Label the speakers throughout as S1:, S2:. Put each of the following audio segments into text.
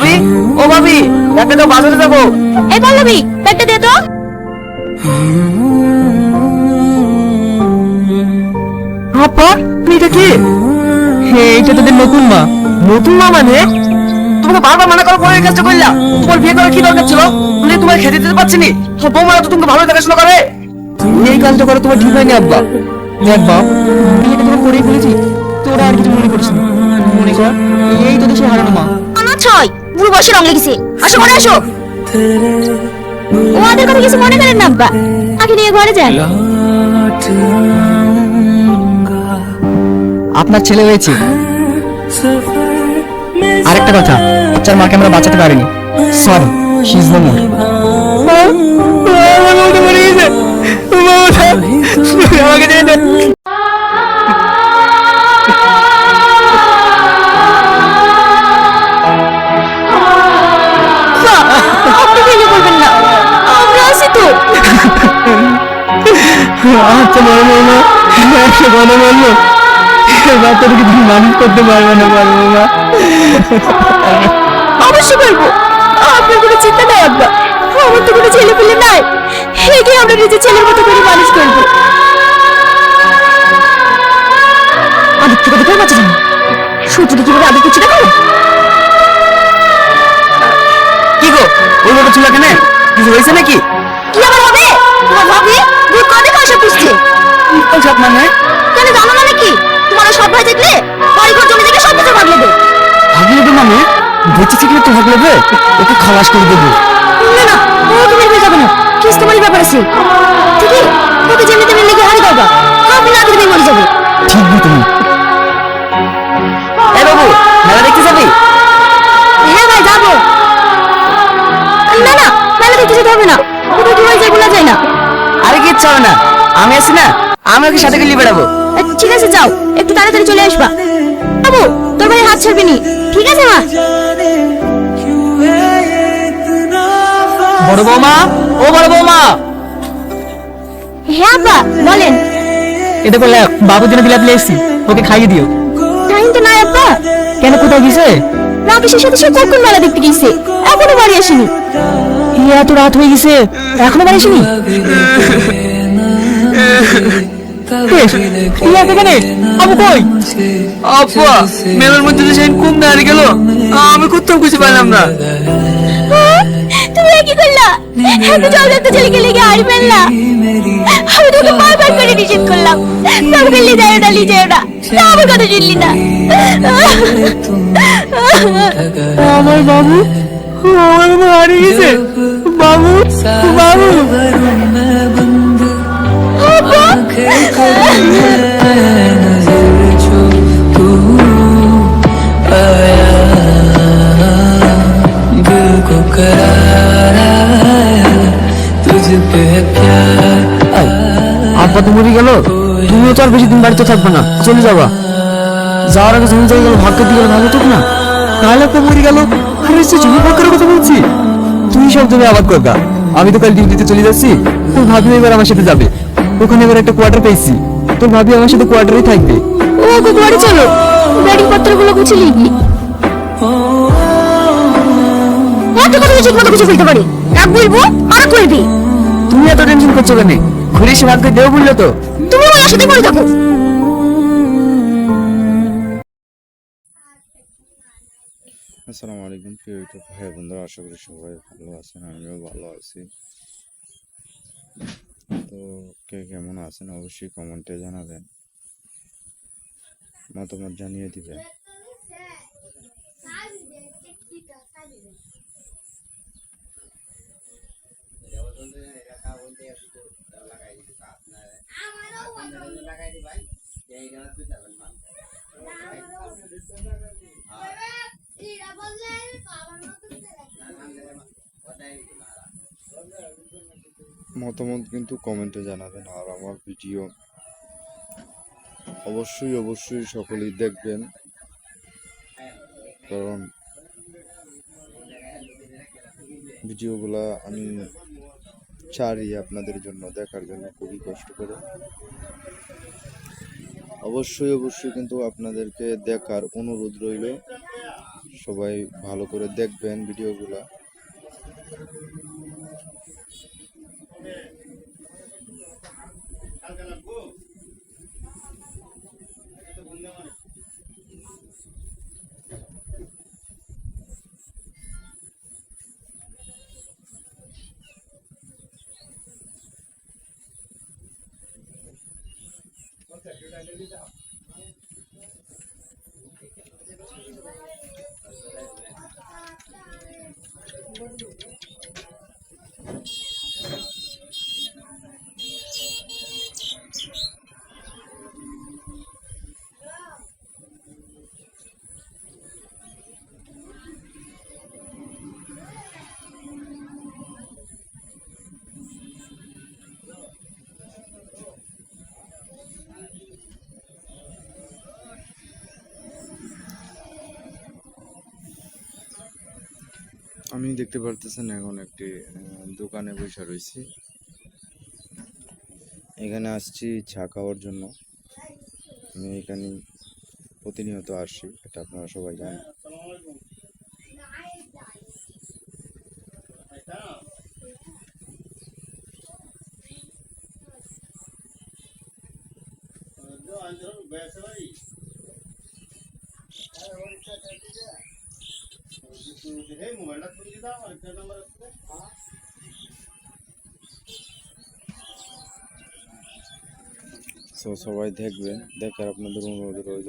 S1: ভাবি? ও ভাবি একটা তো বাজারে যাব।
S2: এই পল্লবী ব্যাগটা দে তো।
S1: আপা এটা কি? এইটা তোদের নতুন মা। নতুন মা মানে? তোমাকে বারবার মানা করো পরে কাজটা করলা। তোমার বিয়ে করার কি দরকার ছিল? তুমি তোমার খেতে দিতে পারছি নি বৌমারা তো তোমাকে ভালো দেখাশোনা করে। এই কাজটা করে তোমার ঠিক হয়নি আব্বা। দেখ বাপ বিয়েটা তোমার করেই বলেছি তোরা আর কিছু মনে করিস না। মনে কর এই তোদের সে হারানো মা।
S2: ছয় বুড়ো বয়সে রং লেগেছে। আসো মনে আসো। ও আমাদের কথা কিছু মনে করেন না আব্বা। আগে নিয়ে ঘরে যান।
S1: আপনার ছেলে হয়েছে। আরেকটা কথা বাচ্চার মাকে আমরা বাঁচাতে পারিনি। Sorry she is no more আমাকে আচ্ছা বড় বৌমা একটা কথা বলল। বাচ্চাটাকে তুমি মানুষ করতে পারবে না পারব না
S2: অবশ্যই পারব আপনার কোনো চিন্তা নাই আব্বা। আমার তো কোনো ছেলে পেলে নাই একে আমরা নিজের ছেলের মতো করে মানুষ করব। আদিত্য কথা কেউ বাঁচা জানো সূর্যকে কীভাবে আদিত্য চিন্তা করো
S1: কি গো ওই মতো ছিল কেন কিছু হয়েছে নাকি? সব মানে?
S2: কেন জানো না নাকি তোমার সব ভাই দেখলে বাড়ি ঘর জমি থেকে সব কিছু ভাগ নেবে।
S1: ভাবি দেবে মানে? বেঁচে থাকলে তো ভাবলে বে ওকে খালাস করে দেবো।
S2: না না ও তুমি বের যাবে না। কিস্তমারি ব্যাপার আছে। ঠিকই? ওকে যেমনি তেমনি লেগে হারি করবা আপনি না দিলে মরে যাবে।
S1: ঠিক বল তুমি। এ বাবু মেলা দেখতে যাবি?
S2: হ্যাঁ ভাই যাব। না না মেলা দেখতে যেতে হবে না। কোথাও কি হয়ে যায় বলা যায় না।
S1: আরে কিচ্ছু হবে না। আমি আছি না। আমি ওকে সাথে নিয়ে বেড়াবো।
S2: ঠিক আছে যাও। একটু তাড়াতাড়ি চলে আসবা। বাবু তোর ভাই হাত ছাড়বি নি। ঠিক আছে মা।
S1: বড় বৌমা ও বড় বৌমা।
S2: হ্যাঁ আপা বলেন।
S1: এটা বলে বাবুর জন্য বিলাপ এসছি। ওকে খাইয়ে দিও।
S2: টাইম তো নাই আপা।
S1: কেন কোথায় গেছে?
S2: রাকেশের সাথে সে কখন মেলা দেখতে গেছে? এখনও বাড়ি আসেনি।
S1: এই এত রাত হয়ে গেছে। এখনও বাড়ি আসেনি? এখানে? আবু কই? আপা মেলার মধ্যে তো সেদিন কম দাঁড়িয়ে গেল আমি কোথাও খুঁজে পাইলাম না।
S2: তুমি কি করলা? এত জলদস্ত ছেলেকে লেগে হারি ফেললা আমি তোকে বারবার করে নিষেধ করলাম। তবে লি যায় না লি যায় না। আমার কথা শুনলি না।
S1: আমার বাবু আমার বাবু হারিয়ে গেছে। বাবু বাবু। তুমিও তো আর বেশি দিন বাড়িতে থাকবে না। চলে যাবা। যাওয়ার আগে জমি জায়গা ভাগ করতে গেলে ভালো ঠিক না। তাহলে তো মরে গেল। আরে সে জমি ভাগ করার কথা বলছি। তুই সব জমি আবাদ করবা আমি তো কাল ডিউটিতে চলে যাচ্ছি। তোর ভাবি এবার আমার সাথে যাবে। ওখানে এবার একটা কোয়ার্টার পেয়েছি। তোর ভাবি আমার সাথে কোয়ার্টারেই থাকবে।
S2: ও চলো। ব্যাটিং পত্রগুলো গুছিয়ে লিখবি এত কথা ঠিক মতো ফেলতে পারি। বলব আর করবি
S1: তুমি এত টেনশন করছ কেন? ঘুরে এসে ভাগ্যে দেও বলল তো।
S2: তুমি আমার সাথে করে থাকো।
S3: আসসালামু আলাইকুম, প্রিয় ইউটিউব ভাই বন্ধুরা, আশা করি সবাই ভালো আছেন, আমিও ভালো আছি। তো কে কেমন আছেন অবশ্যই কমেন্টে জানাবেন। মতামত জানিয়ে দিবেন। মতামত কিন্তু কমেন্টে জানাবেন আর আমার ভিডিও অবশ্যই অবশ্যই সকলেই দেখবেন। কারণ ভিডিওগুলা আমি ছাড়ি আপনাদের জন্য দেখার জন্য খুবই কষ্ট করে। অবশ্যই অবশ্যই কিন্তু আপনাদেরকে দেখার অনুরোধ রইল। সবাই ভালো করে দেখবেন ভিডিওগুলা। Thank you. আমি দেখতে পারতেছেন এখন একটি দোকানে বসে রয়েছি এখানে আসছি চা খাওয়ার জন্য আমি এখানে প্রতিনিয়ত আসি এটা আপনারা সবাই জানেন সো সবাই দেখবেন দেখার আপনাদের অনুরোধ রইল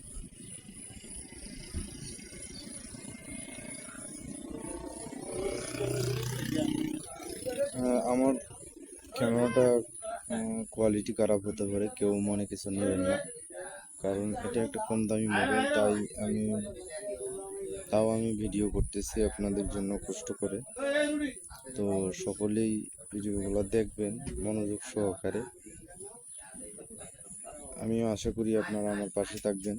S3: আমার ক্যামেরাটা কোয়ালিটি খারাপ হতে পারে, কেউ মনে কিছু নেবেন না। কারণ এটা একটা কম দামি মোবাইল, তাই আমি, তাও আমি ভিডিও করতেছি আপনাদের জন্য কষ্ট করে। তো সকলেই ভিডিওগুলো দেখবেন, মনোযোগ সহকারে। আমিও আশা করি আপনারা আমার পাশে থাকবেন।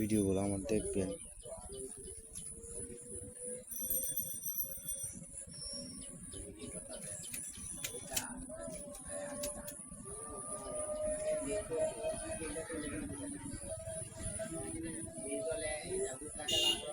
S3: ভিডিওগুলো আমার দেখবেন। ಮಾಡಲಾಗುತ್ತದೆ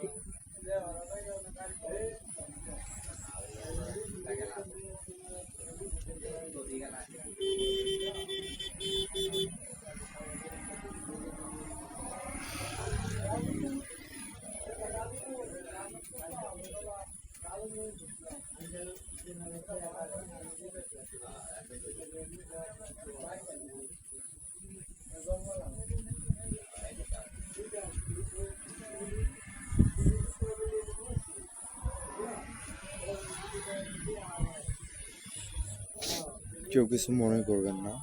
S3: কেউ কিছু মনে করবেন না।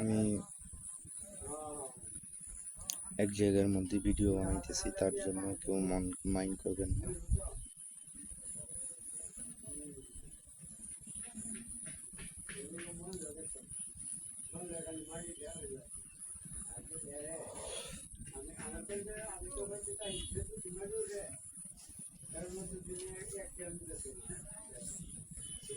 S3: আমি এক জায়গার মধ্যে ভিডিও বানাইতেছি, তার জন্য কেউ মন মাইন্ড করবেন না। আমি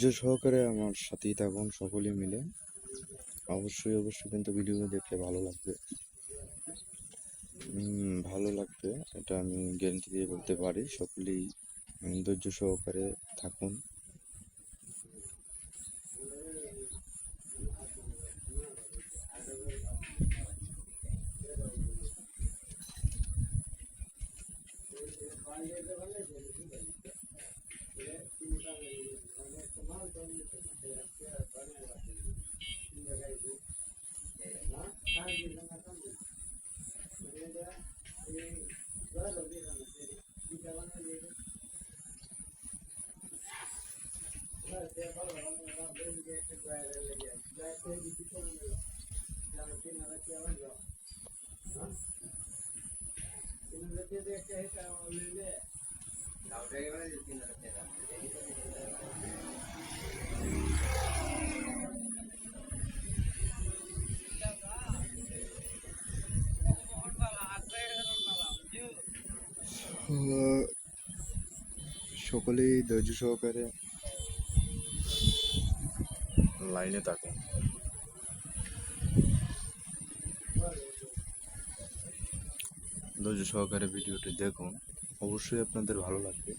S3: ধৈর্য সহকারে আমার সাথেই থাকুন সকলে মিলে। অবশ্যই অবশ্যই কিন্তু ভিডিও দেখলে ভালো লাগবে। ভালো লাগবে, এটা আমি গ্যারেন্টি দিয়ে বলতে পারি। সকলেই ধৈর্য সহকারে থাকুন। সকলেই ধৈর্য সহকারে লাইনে থাকুন। ধৈর্য সহকারে ভিডিওটি দেখুন। অবশ্যই আপনাদের ভালো লাগবে।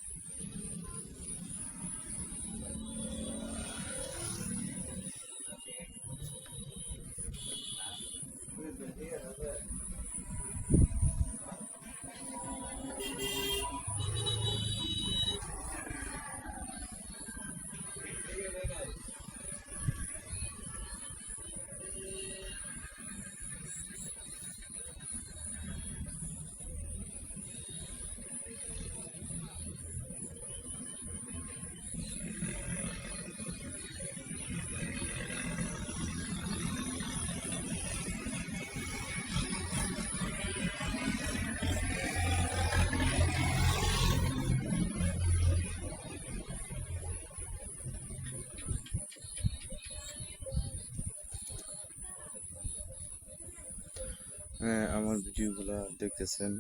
S3: আমার ভিডিওগুলো দেখতেছেন,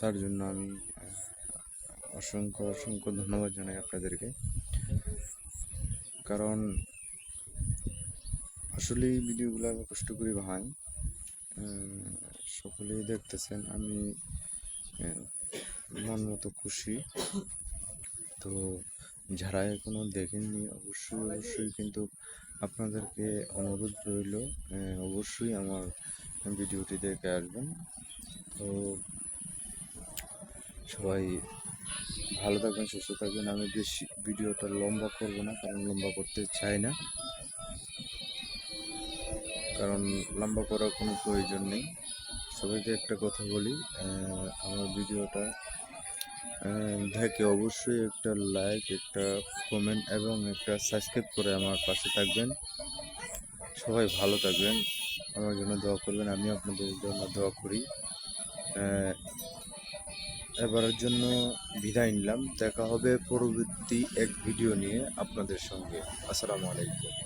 S3: তার জন্য আমি অসংখ্য অসংখ্য ধন্যবাদ জানাই আপনাদেরকে। কারণ আসলে এই ভিডিওগুলো আমি কষ্ট করে ভাই সকলেই দেখতেছেন, আমি মন মতো খুশি। তো যারা এখনও দেখেননি, অবশ্যই অবশ্যই কিন্তু আপনাদেরকে অনুরোধ রইল অবশ্যই আমার ভিডিওটি দেখে আসবেন। তো সবাই ভালো থাকবেন, সুস্থ থাকবেন। আমি বেশি ভিডিওটা লম্বা করব না, কারণ লম্বা করতে চাই না। কারণ লম্বা করার কোনো প্রয়োজন নেই। সবাইকে একটা কথা বলি আমার ভিডিওটা দেখে অবশ্যই একটা লাইক একটা কমেন্ট এবং একটা সাবস্ক্রাইব করে আমার পাশে থাকবেন। সবাই ভালো থাকবেন। আমার জন্য দোয়া করবেন আমি আপনাদের জন্য দোয়া করি। এবারের জন্য বিদায় নিলাম। দেখা হবে পরবর্তী এক ভিডিও নিয়ে আপনাদের সঙ্গে। আসসালামু আলাইকুম।